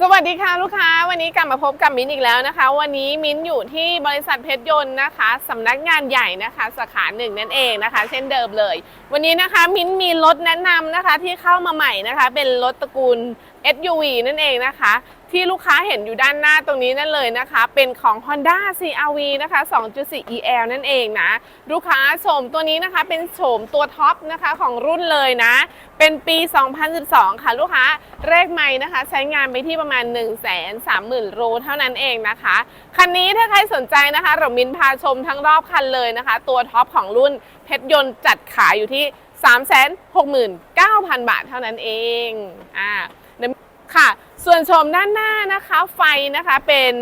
สวัสดีค่ะลูกค้า วันนี้กลับมาพบกับมิ้นอีกแล้วนะคะ วันนี้มิ้นอยู่ที่บริษัทเพชรยนต์นะคะสำนักงานใหญ่นะคะสาขาหนึ่งนั่นเองนะคะ เช่นเดิมเลย วันนี้นะคะมิ้นมีรถแนะนำนะคะที่เข้ามาใหม่นะคะ เป็นรถตระกูล SUV นั่นเองนะคะ ที่ลูกค้าเห็นอยู่ด้านหน้าตรงนี้นั่นเลยนะคะ เป็นของ Honda CRV นะคะ 2.4 EL นั่นเองนะ ลูกค้าโฉมตัวนี้นะคะ เป็นโฉมตัวท็อปนะคะของรุ่นเลยนะ เป็นปี 2012 ค่ะลูกค้าเลขไม่นะคะ ใช้งานไปที่ประมาณ 1 3 0 0 0 0โลเท่านั้นเองนะคะ คันนี้ถ้าใครสนใจนะคะเรามินพาชมทั้งรอบคันเลยนะคะ ตัวท็อปของรุ่นเพชรยนต์จัดขายอยู่ที่369,000 บาทเท่านั้นเอง อ่า ค่ะ ส่วนชมด้านหน้านะคะไฟนะคะเป็น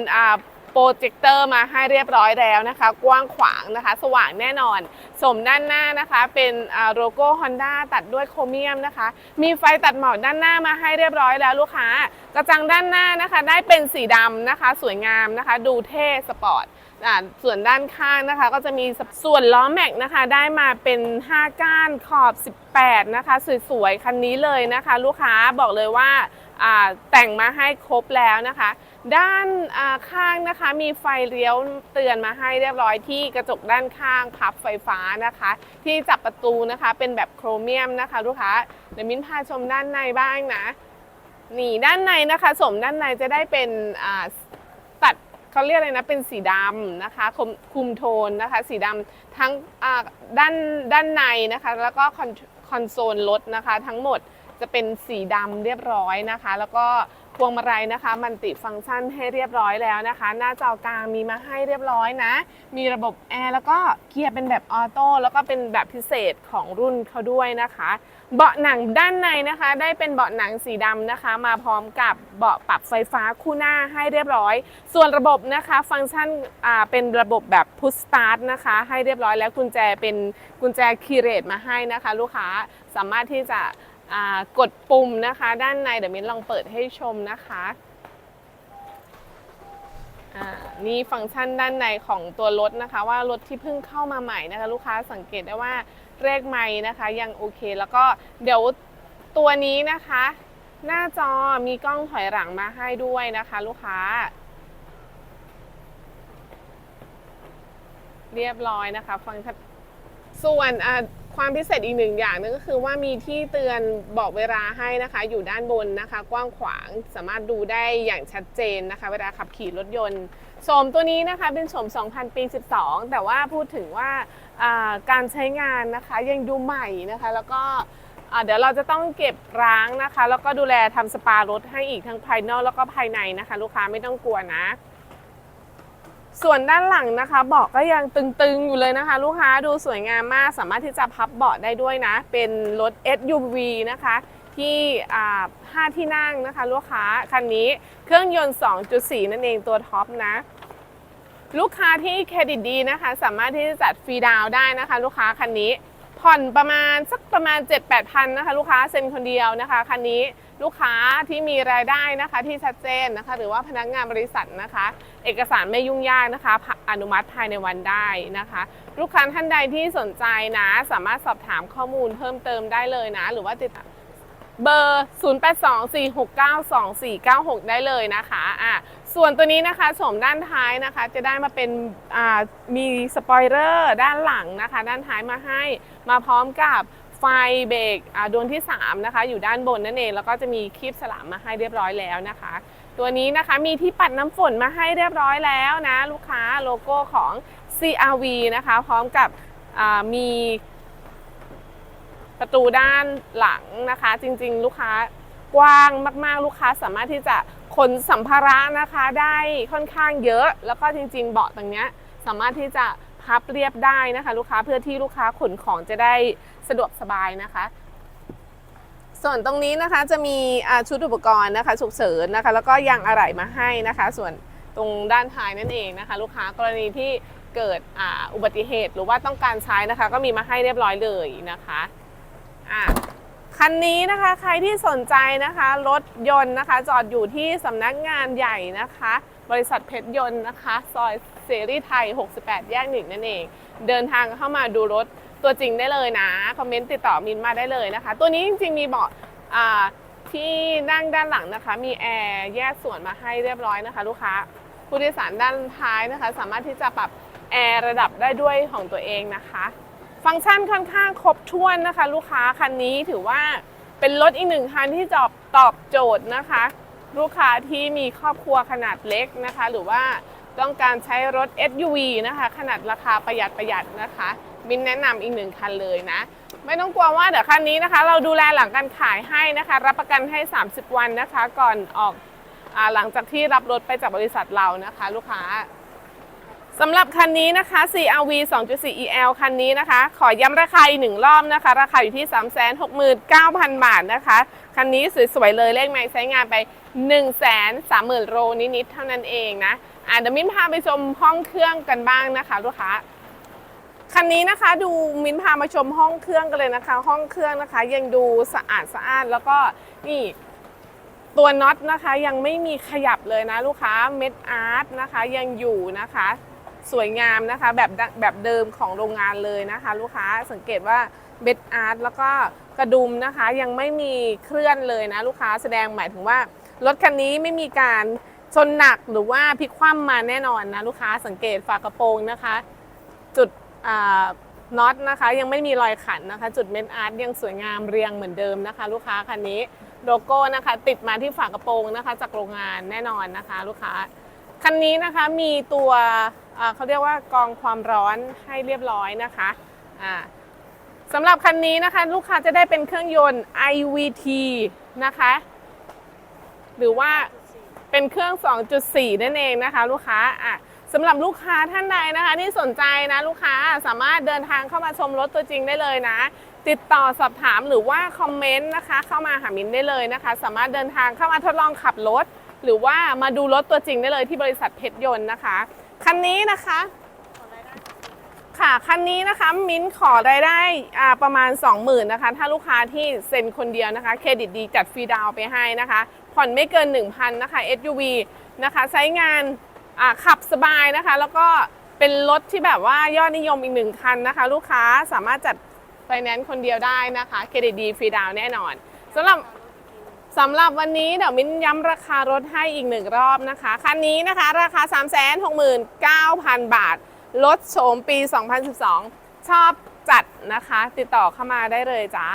โปรเจคเตอร์มาให้เรียบร้อยแล้วนะคะ กว้างขวางนะคะ สว่างแน่นอน สมด้านหน้านะคะ เป็นโลโก้ Honda ตัดด้วยโครเมียมนะคะ มีไฟตัดหมอกด้านหน้ามาให้เรียบร้อยแล้วลูกค้ากระจังด้านหน้านะคะ ได้เป็นสีดำนะคะ สวยงามนะคะ ดูเท่สปอร์ตส่วนด้านข้างนะคะ ก็จะมีส่วนล้อแม็กนะคะ ได้มาเป็น 5 ก้านขอบ 18 นะคะ สวยๆ คันนี้เลยนะคะ ลูกค้าบอกเลยว่า แต่งมาให้ครบแล้วนะคะ ด้านข้างนะคะมีไฟเลี้ยวเตือนมาให้เรียบร้อยที่กระจกด้านข้างพับไฟฟ้านะคะ ที่จับประตูนะคะเป็นแบบโครเมียมนะคะลูกค้าเดี๋ยวมิ้นพาชมด้านในบ้างนะนี่ด้านในนะคะสมด้านในจะได้เป็นตัดเขาเรียกอะไรนะเป็นสีดำนะคะคุมคุมโทนนะคะ สีดำทั้งด้านด้านในนะคะ แล้วก็คอนคอนโซลรถนะคะทั้งหมด จะเป็นสีดำเรียบร้อยนะคะ แล้วก็พวงมาลัยนะคะ มันติฟังก์ชันให้เรียบร้อยแล้วนะคะ หน้าจอกลางมีมาให้เรียบร้อยนะ มีระบบแอร์แล้วก็เกียร์เป็นแบบออโต้แล้วก็เป็นแบบพิเศษของรุ่นเขาด้วยนะคะ เบาะหนังด้านในนะคะ ได้เป็นเบาะหนังสีดำนะคะ มาพร้อมกับเบาะปรับไฟฟ้าคู่หน้าให้เรียบร้อย ส่วนระบบนะคะ ฟังก์ชันเป็นระบบแบบพุชสตาร์ทนะคะ ให้เรียบร้อยแล้วกุญแจเป็นกุญแจคีเรทมาให้นะคะ ลูกค้าสามารถที่จะ กดปุ่มนะคะ ด้านในเดี๋ยวมิ้นลองเปิดให้ชมนะคะนี่ฟังก์ชันด้านในของตัวรถนะคะ ว่ารถที่เพิ่งเข้ามาใหม่นะคะ ลูกค้าสังเกตได้ว่าเลขไม้นะคะยังโอเค แล้วก็เดี๋ยวตัวนี้นะคะ หน้าจอมีกล้องถอยหลังมาให้ด้วยนะคะ ลูกค้า เรียบร้อยนะคะ ฟังชัดส่วนอะ ความพิเศษอีกหนึ่งอย่างนึงก็คือว่ามีที่เตือนบอกเวลาให้นะคะ อยู่ด้านบนนะคะ กว้างขวางสามารถดูได้อย่างชัดเจนนะคะ เวลาขับขี่รถยนต์โฉมตัวนี้นะคะเป็นโฉม2000 ปี 12 แต่ว่าพูดถึงว่าการใช้งานนะคะยังดูใหม่นะคะ แล้วก็เดี๋ยวเราจะต้องเก็บร้างนะคะ แล้วก็ดูแลทำสปารถให้อีกทั้งภายนอกแล้วก็ภายในนะคะ ลูกค้าไม่ต้องกลัวนะ ส่วนด้านหลังนะคะเบาะก็ยังตึงๆอยู่เลยนะคะ ลูกค้าดูสวยงามมาก สามารถที่จะพับเบาะได้ด้วยนะ เป็นรถ SUV นะคะที่อ่า5ที่นั่งนะคะ ลูกค้าคันนี้เครื่องยนต์ 2.4 นั่นเองตัวท็อปนะลูกค้าที่เครดิตดีนะคะ สามารถที่จะจัดฟรีดาวได้นะคะ ลูกค้าคันนี้ ผ่อนประมาณสักประมาณ 7-8พันนะคะ ลูกค้าเซ็นคนเดียวนะคะคันนี้ลูกค้าที่มีรายได้นะคะที่ชัดเจนนะคะ หรือว่าพนักงานบริษัทนะคะ เอกสารไม่ยุ่งยากนะคะอนุมัติภายในวันได้นะคะ ลูกค้าท่านใดที่สนใจนะ สามารถสอบถามข้อมูลเพิ่มเติมได้เลยนะ หรือว่าติดต่อเบอร์ 0824692496 ได้เลยนะคะอะ ส่วนตัวนี้นะคะโฉมด้านท้ายนะคะ จะได้มาเป็นมีสปอยเลอร์ด้านหลังนะคะ ด้านท้ายมาให้มาพร้อมกับไฟเบรกดวงที่ 3 นะคะ อยู่ด้านบนนั่นเอง แล้วก็จะมีคลิปสลามมาให้เรียบร้อยแล้วนะคะ ตัวนี้นะคะมีที่ปัดน้ำฝนมาให้เรียบร้อยแล้วนะ ลูกค้าโลโก้ของ CRV นะคะ พร้อมกับมีประตูด้านหลังนะคะ จริง ๆ ลูกค้า กว้างมากๆ ลูกค้าสามารถที่จะขนสัมภาระนะคะได้ค่อนข้างเยอะ แล้วก็จริงๆ เบาะตรงนี้สามารถที่จะพับเรียบได้นะคะ ลูกค้าเพื่อที่ลูกค้าขนของจะได้สะดวกสบายนะคะ ส่วนตรงนี้นะคะจะมีชุดอุปกรณ์นะคะฉุกเฉินนะคะ แล้วก็ยางอะไหล่มาให้นะคะ ส่วนตรงด้านท้ายนั่นเองนะคะ ลูกค้ากรณีที่เกิดอ,อุบัติเหตุหรือว่าต้องการใช้นะคะ ก็มีมาให้เรียบร้อยเลยนะคะอะ คันนี้นะคะใครที่สนใจนะคะรถยนต์นะคะ จอดอยู่ที่สำนักงานใหญ่นะคะ บริษัทเพชรยนต์นะคะ ซอยเสรีไทย 68 แยกหนึ่งนั่นเอง เดินทางเข้ามาดูรถตัวจริงได้เลยนะ คอมเมนต์ติดต่อมินมาได้เลยนะคะ ตัวนี้จริงๆมีเบาะที่นั่งด้านหลังนะคะ มีแอร์แยกส่วนมาให้เรียบร้อยนะคะ ลูกค้าผู้โดยสารด้านท้ายนะคะ สามารถที่จะปรับแอร์ระดับได้ด้วยของตัวเองนะคะ ฟังก์ชันค่อนข้างครบถ้วนนะคะ ลูกค้าคันนี้ถือว่าเป็นรถอีกหนึ่งคันที่ตอบตอบโจทย์นะคะ ลูกค้าที่มีครอบครัวขนาดเล็กนะคะ หรือว่าต้องการใช้รถ SUV นะคะ ขนาดราคาประหยัดประหยัดนะคะมินแนะนำอีกหนึ่งคันเลยนะ ไม่ต้องกลัวว่าเดี๋ยวคันนี้นะคะ เราดูแลหลังการขายให้นะคะ รับประกันให้ 30 วันนะคะ ก่อนออกอหลังจากที่รับรถไปจากบริษัทเรานะคะ ลูกค้า สำหรับคันนี้นะคะ CRV 2.4 EL คันนี้นะคะ ขอย้ำราคาอีกหนึ่งรอบนะคะ ราคาอยู่ที่ 369,000 บาทนะคะ คันนี้สวยๆเลยเลขไม้ใช้งานไป 130,000 โลนิดๆเท่านั้นเองนะอะเดี๋ยวมิ้นพาไปชมห้องเครื่องกันบ้างนะคะลูกค้าคันนี้นะคะดูมิ้นพามาชมห้องเครื่องกันเลยนะคะ ห้องเครื่องนะคะ ยังดูสะอาดสะอาดแล้วก็นี่ตัวน็อตนะคะ ยังไม่มีขยับเลยนะลูกค้าเม็ดอาร์ตนะคะ ยังอยู่นะคะ สวยงามนะคะแบบแบบเดิมของโรงงานเลยนะคะ ลูกค้าสังเกตว่าเม็ดอาร์ตแล้วก็กระดุมนะคะยังไม่มีเคลื่อนเลยนะลูกค้าแสดงหมายถึงว่ารถคันนี้ไม่มีการชนหนักหรือว่าพลิกคว่ำมาแน่นอนนะลูกค้าสังเกตฝากระโปรงนะคะ จุดน็อตนะคะ ยังไม่มีรอยขันนะคะ จุดเม็ดอาร์ตยังสวยงามเรียงเหมือนเดิมนะคะ ลูกค้าคันนี้โลโก้นะคะ ติดมาที่ฝากระโปรงนะคะ จากโรงงานแน่นอนนะคะ ลูกค้า คันนี้นะคะมีตัวเขาเรียกว่ากองความร้อนให้เรียบร้อยนะคะสำหรับคันนี้นะคะลูกค้าจะได้เป็นเครื่องยนต์ IVT นะคะ หรือว่าเป็นเครื่อง 2.4 นั่นเองนะคะ ลูกค้าอะสำหรับลูกค้าท่านใดนะคะที่สนใจนะลูกค้าสามารถเดินทางเข้ามาชมรถตัวจริงได้เลยนะ ติดต่อสอบถามหรือว่าคอมเมนต์นะคะ เข้ามาหามินได้เลยนะคะ สามารถเดินทางเข้ามาทดลองขับรถ หรือว่ามาดูรถตัวจริงได้เลยที่บริษัทเพชรยนต์นะคะ คันนี้นะคะค่ะคันนี้นะคะมิ้นขอรายได้อ่าประมาณ 20,000นะคะถ้าลูกค้าที่เซ็นคนเดียวนะคะเครดิตดีจัดฟรีดาวไปให้นะคะ ผ่อนไม่เกิน 1,000นะคะ SUV นะคะใช้งานอ่าขับสบายนะคะ แล้วก็เป็นรถที่แบบว่ายอดนิยมอีกหนึ่งคันนะคะ ลูกค้าสามารถจัดไฟแนนซ์คนเดียวได้นะคะเครดิตดีฟรีดาวแน่นอนสำหรับ สำหรับวันนี้เดี๋ยวมิ้นย้ำราคารถให้อีกหนึ่งรอบนะคะ คันนี้นะคะราคา 369,000 บาทรถโฉมปี 2012 ชอบจัดนะคะ ติดต่อเข้ามาได้เลยจ้า